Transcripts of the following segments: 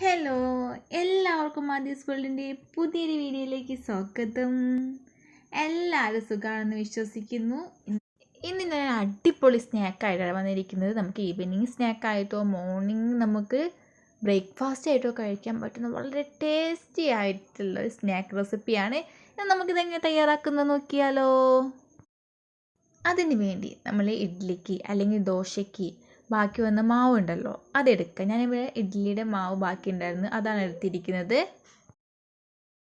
Hello എല്ലാവർക്കും ആദ്യസ് വേൾഡിന്റെ പുതിയൊരു വീഡിയോയിലേക്ക് സ്വാഗതം. എല്ലാവരും സുഖമാണെന്ന് വിശ്വസിക്കുന്നു. ഇന്ന് ഞാൻ അടിപൊളി സ്നാക്കായിട്ടാണ് വന്നിരിക്കുന്നത്. നമുക്ക് ഈവനിങ് സ്നാക്കായിട്ടോ മോർണിംഗ് നമുക്ക് ബ്രേക്ക്ഫാസ്റ്റ് ആയിട്ടോ കഴിക്കാൻ പറ്റുന്ന വളരെ ടേസ്റ്റി ആയിട്ടുള്ള ഒരു സ്നാക്ക് റെസിപ്പിയാണ് നമുക്കിതെങ്ങനെ തയ്യാറാക്കുന്നത് നോക്കിയാലോ? അതിന് വേണ്ടി നമ്മൾ ഇഡ്ഡലിക്ക് അല്ലെങ്കിൽ ദോശയ്ക്ക് ബാക്കി വന്ന മാവ് ഉണ്ടല്ലോ അതെടുക്കുക ഞാനിവിടെ ഇഡ്ഡലിയുടെ മാവ് ബാക്കി ഉണ്ടായിരുന്നു അതാണ് എടുത്തിരിക്കുന്നത്.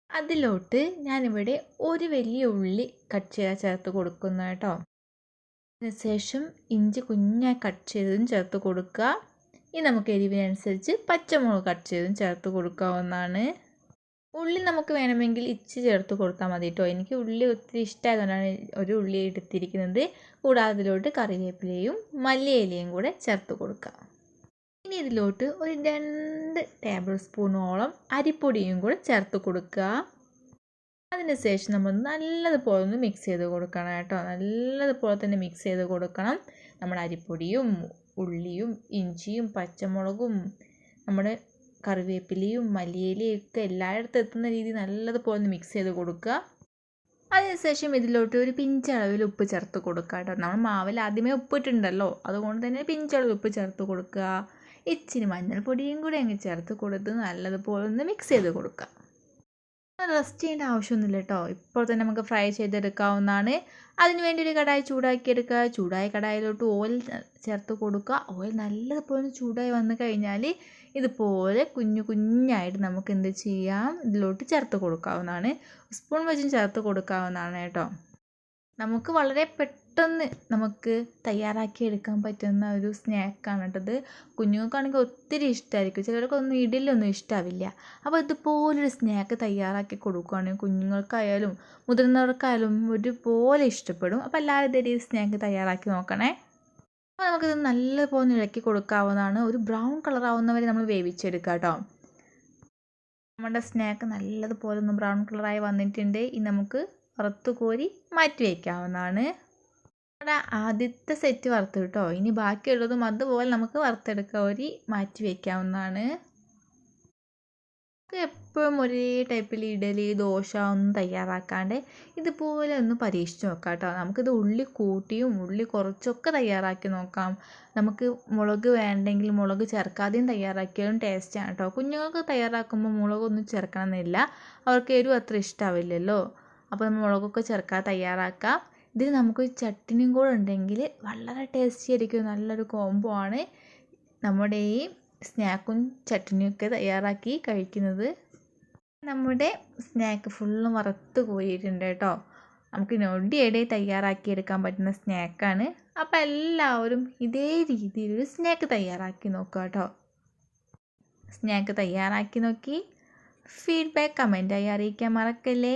അതിലോട്ട് ഞാനിവിടെ ഒരു വലിയ ഉള്ളി കട്ട് ചെയ്താൽ ചേർത്ത് കൊടുക്കുന്നു കേട്ടോ. അതിനുശേഷം ഇഞ്ചി കുഞ്ഞായി കട്ട് ചെയ്തതും ചേർത്ത് കൊടുക്കുക. ഇനി നമുക്ക് എരിവിനനുസരിച്ച് പച്ചമുളക് കട്ട് ചെയ്തും ചേർത്ത് കൊടുക്കാവുന്നതാണ്. ഉള്ളി നമുക്ക് വേണമെങ്കിൽ ഇച്ചി ചേർത്ത് കൊടുത്താൽ മതി കേട്ടോ എനിക്ക് ഉള്ളി ഒത്തിരി ഇഷ്ടമായതുകൊണ്ടാണ് ഒരു ഉള്ളി എടുത്തിരിക്കുന്നത്. കൂടാതെ അതിലോട്ട് കറിവേപ്പിലയും മല്ലിയിലയും കൂടെ ചേർത്ത് കൊടുക്കുക ഇനി ഇതിലോട്ട് ഒരു രണ്ട് ടേബിൾ സ്പൂണോളം അരിപ്പൊടിയും കൂടെ ചേർത്ത് കൊടുക്കുക. അതിനുശേഷം നമ്മൾ നല്ലതുപോലെ ഒന്ന് മിക്സ് ചെയ്ത് കൊടുക്കണം കേട്ടോ. നല്ലതുപോലെ തന്നെ മിക്സ് ചെയ്ത് കൊടുക്കണം. നമ്മുടെ അരിപ്പൊടിയും ഉള്ളിയും ഇഞ്ചിയും പച്ചമുളകും നമ്മുടെ കറിവേപ്പിലയും മല്ലിയിലയും ഒക്കെ എല്ലായിടത്തും എത്തുന്ന രീതി നല്ലതുപോലെ മിക്സ് ചെയ്ത് കൊടുക്കുക. അതിനുശേഷം ഇതിലോട്ട് ഒരു പിഞ്ചളവിൽ ഉപ്പ് ചേർത്ത് കൊടുക്കുക കേട്ടോ. നമ്മൾ മാവിൽ ആദ്യമേ ഉപ്പിട്ടുണ്ടല്ലോ. അതുകൊണ്ട് തന്നെ പിഞ്ചളവിൽ ഉപ്പ് ചേർത്ത് കൊടുക്കുക. ഇച്ചിരി മഞ്ഞൾപ്പൊടിയും കൂടി അങ്ങ് ചേർത്ത് കൊടുത്ത് നല്ലതുപോലെ ഒന്ന് മിക്സ് ചെയ്ത് കൊടുക്കുക. റെസ്റ്റ് ചെയ്യേണ്ട ആവശ്യമൊന്നുമില്ല കേട്ടോ. ഇപ്പോൾ തന്നെ നമുക്ക് ഫ്രൈ ചെയ്തെടുക്കാവുന്നതാണ്. അതിന് വേണ്ടി ഒരു കടായി ചൂടാക്കിയെടുക്കുക. ചൂടായ കടായിലോട്ട് ഓയിൽ ചേർത്ത് കൊടുക്കുക. ഓയിൽ നല്ലതുപോലെ ചൂടായി വന്നു കഴിഞ്ഞാൽ ഇതുപോലെ കുഞ്ഞു കുഞ്ഞായിട്ട് നമുക്ക് എന്ത് ചെയ്യാം? ഇതിലോട്ട് ചേർത്ത് കൊടുക്കാവുന്നതാണ്. സ്പൂൺ വെച്ചും ചേർത്ത് കൊടുക്കാവുന്നതാണ് കേട്ടോ. നമുക്ക് വളരെ പെട്ടെന്ന് നമുക്ക് തയ്യാറാക്കി എടുക്കാൻ പറ്റുന്ന ഒരു സ്നാക്കാണ് കേട്ടത് കുഞ്ഞുങ്ങൾക്കാണെങ്കിൽ ഒത്തിരി ഇഷ്ടമായിരിക്കും ചിലർക്കൊന്നും ഇഡലിയൊന്നും ഇഷ്ടമാവില്ല അപ്പോൾ ഇതുപോലൊരു സ്നാക്ക് തയ്യാറാക്കി കൊടുക്കുകയാണെങ്കിൽ കുഞ്ഞുങ്ങൾക്കായാലും മുതിർന്നവർക്കായാലും ഒരുപോലെ ഇഷ്ടപ്പെടും. അപ്പോൾ എല്ലാവരും ഇതേ സ്നാക്ക് തയ്യാറാക്കി നോക്കണേ. അപ്പോൾ നമുക്കിത് നല്ലപോലെ ഇളക്കി കൊടുക്കാവുന്നതാണ്. ഒരു ബ്രൗൺ കളർ ആവുന്നവരെ നമ്മൾ വേവിച്ചെടുക്കുക കേട്ടോ. നമ്മുടെ സ്നാക്ക് നല്ലതുപോലെ ഒന്ന് ബ്രൗൺ കളറായി വന്നിട്ടുണ്ട്. ഇനി നമുക്ക് വറുത്തു കോരി മാറ്റി വയ്ക്കാവുന്നതാണ്. നമ്മുടെ ആദ്യത്തെ സെറ്റ് വറുത്ത് കേട്ടോ ഇനി ബാക്കിയുള്ളതും അതുപോലെ നമുക്ക് വറുത്തെടുക്കുക ഒരു മാറ്റി വയ്ക്കാവുന്നതാണ് എപ്പോഴും ഒരേ ടൈപ്പിൽ ഇഡലി ദോശ ഒന്നും തയ്യാറാക്കാണ്ട് ഇതുപോലെ ഒന്ന് പരീക്ഷിച്ച് നോക്കാം കേട്ടോ നമുക്കിത് ഉള്ളി കൂട്ടിയും ഉള്ളി കുറച്ചൊക്കെ തയ്യാറാക്കി നോക്കാം. നമുക്ക് മുളക് വേണ്ടെങ്കിൽ മുളക് ചേർക്കാതെയും തയ്യാറാക്കിയാലും ടേസ്റ്റാണ് കേട്ടോ കുഞ്ഞുങ്ങൾക്ക് തയ്യാറാക്കുമ്പോൾ മുളകൊന്നും ചേർക്കണമെന്നില്ല. അവർക്ക് എരിവ് അത്ര ഇഷ്ടമാവില്ലല്ലോ അപ്പോൾ നമ്മൾ മുളകൊക്കെ ചേർക്കാതെ തയ്യാറാക്കാം. ഇതിന് നമുക്ക് ചട്ടിനിയും കൂടെ ഉണ്ടെങ്കിൽ വളരെ ടേസ്റ്റി ആയിരിക്കും. നല്ലൊരു കോംബോ ആണ് നമ്മുടെ ഈ സ്നാക്കും ചട്നിയൊക്കെ തയ്യാറാക്കി കഴിക്കുന്നത്. നമ്മുടെ സ്നാക്ക് ഫുള്ള് വറുത്ത് പോയിട്ടുണ്ട് കേട്ടോ. നമുക്ക് നൊടിയടെ തയ്യാറാക്കിയെടുക്കാൻ പറ്റുന്ന സ്നാക്കാണ് അപ്പം എല്ലാവരും ഇതേ രീതിയിൽ ഒരു സ്നാക്ക് തയ്യാറാക്കി നോക്കുക കേട്ടോ. സ്നാക്ക് തയ്യാറാക്കി നോക്കി. ഫീഡ്ബാക്ക് കമന്റായി അറിയിക്കാൻ മറക്കല്ലേ.